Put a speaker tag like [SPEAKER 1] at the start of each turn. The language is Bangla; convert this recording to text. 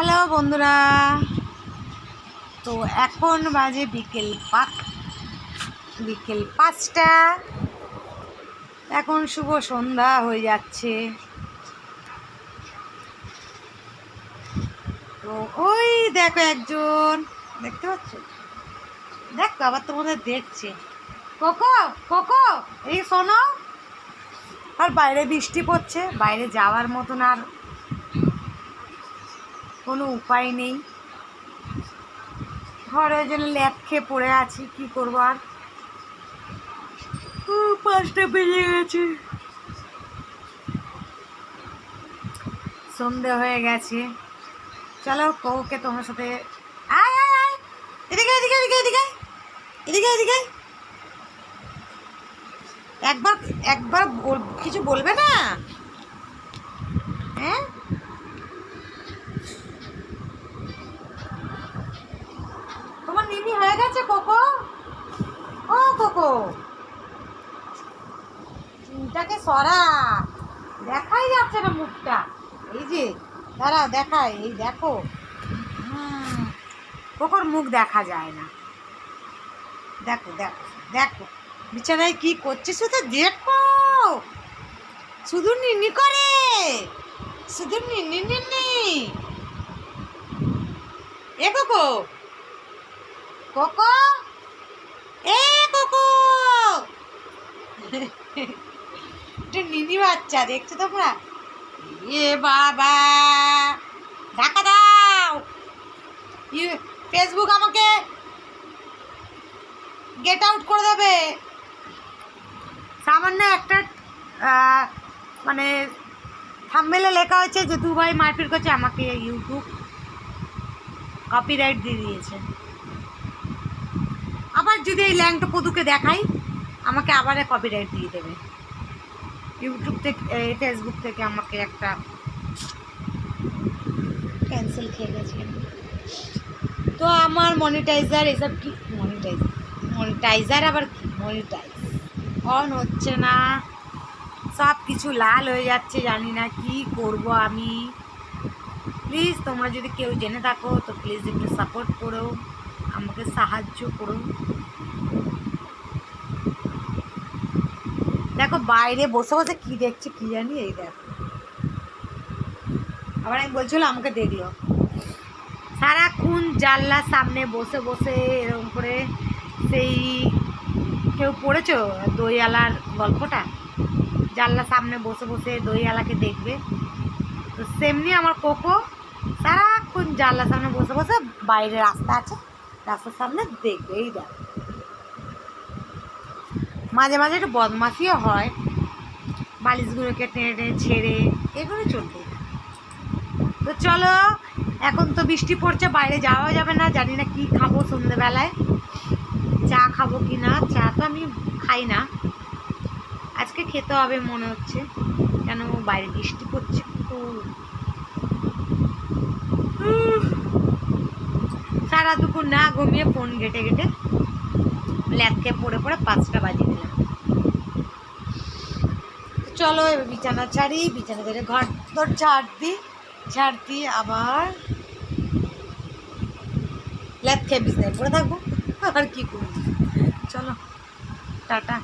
[SPEAKER 1] হ্যালো বন্ধুরা। তো এখন বাজে বিকেল পাঁচ, বিকেল পাঁচটা। এখন শুভ সন্ধ্যা হয়ে যাচ্ছে। তো ওই দেখো একজন, দেখতে পাচ্ছ? দেখো আবার তোমাদের দেখছে। কোকো কোকো, এই শোনো। আর বাইরে বৃষ্টি পড়ছে, বাইরে যাওয়ার মতন আর কোনো উপায় নেই। ঘরে জন্য ল্যাপ খেয়ে পড়ে আছি, কি করব আর? পাঁচটা বেজে গেছে। সন্ধে হয়ে গেছে। চলো কৌকে তোমার সাথে আয় এদিকে এদিকে এদিকে এদিকে! এদিকে এদিকে! একবার একবার কিছু বলবে না? হ্যাঁ তোমার নিনি হয়ে গেছে কোকো ও কোকো চুলটাকে সরা দেখাই যাচ্ছে না মুখটা। এই যে দাঁড়া দেখাই, এই দেখো। কোকোর মুখ দেখা যায় না। দেখো দেখো দেখো। বিছানায় কি করছে শুধু দেখো। শুধু নিনি করে। শুধু নিনি নিনি এ কোকো? কোকো এ কোকো এটা নিনি বাচ্চা, দেখছ তোমরা? এ বাবা! ঢাকা দাও! ফেসবুক আমাকে গেট আউট করে দেবে। সামান্য একটা মানে থাম্বেলে লেখা হয়েছে যে, দু ভাই মারপিট করছে, আমাকে ইউটিউব কপিরাইট দিয়ে দিয়েছে। আবার যদি এই ল্যাংটা পদুকে দেখাই আমাকে আবার কপিরাইট দিয়ে দেবে। ইউটিউব থেকে ফেসবুক থেকে আমাকে একটা ক্যান্সেল খেয়ে গেছে। তো আমার মনিটাইজার এসব কি মনিটাইজার মনিটাইজার আবার কি? মনিটাইজ অন হচ্ছে না। সব কিছু লাল হয়ে যাচ্ছে, জানি না কি করব আমি। প্লিজ তোমরা যদি কেউ জেনে থাকো, তো প্লিজ একটু সাপোর্ট করো। আমাকে সাহায্য করো। দেখো বাইরে বসে বসে কি দেখছে কি জানি, এই দেখো। আবার আমি বলছিল আমাকে দেখল সারাক্ষণ জানলার সামনে বসে বসে এরকম করে সেই কেউ পড়েছ দইয়ালার গল্পটা? জানলার সামনে বসে বসে দইয়ালাকে দেখবে। তো সেমনি আমার কোকো সারাক্ষণ জানলার সামনে বসে বসে বাইরে রাস্তা আছে, রাস্তার সামনে দেখবে, এই দেখ। মাঝে মাঝে একটু বদমাশিও হয়। বালিশগুলোকে টেনে টেনে ছেড়ে এগুলো চলতে তো চলো, এখন তো বৃষ্টি পড়ছে, বাইরে যাওয়া যাবে না, জানি না কি খাব সন্ধেবেলায়। চা খাব কি না চা তো আমি খাই না। আজকে খেতে হবে মনে হচ্ছে, কেন বাইরে বৃষ্টি পড়ছে। সারা দুপুর না ঘুমিয়ে ফোন ঘেটে ঘেটে ল্যাপকে পড়ে পড়ে পাঁচটা বাজিয়ে দিলাম। চলো এবার বিছানা ছাড়ি, বিছানা ছেড়ে ঘর তোর ঝাড় দিই ঝাড় দিই আবার ল্যাপ খেয়ে বিছানায় পড়ে থাকব। আর কী করব? চলো, টাটা।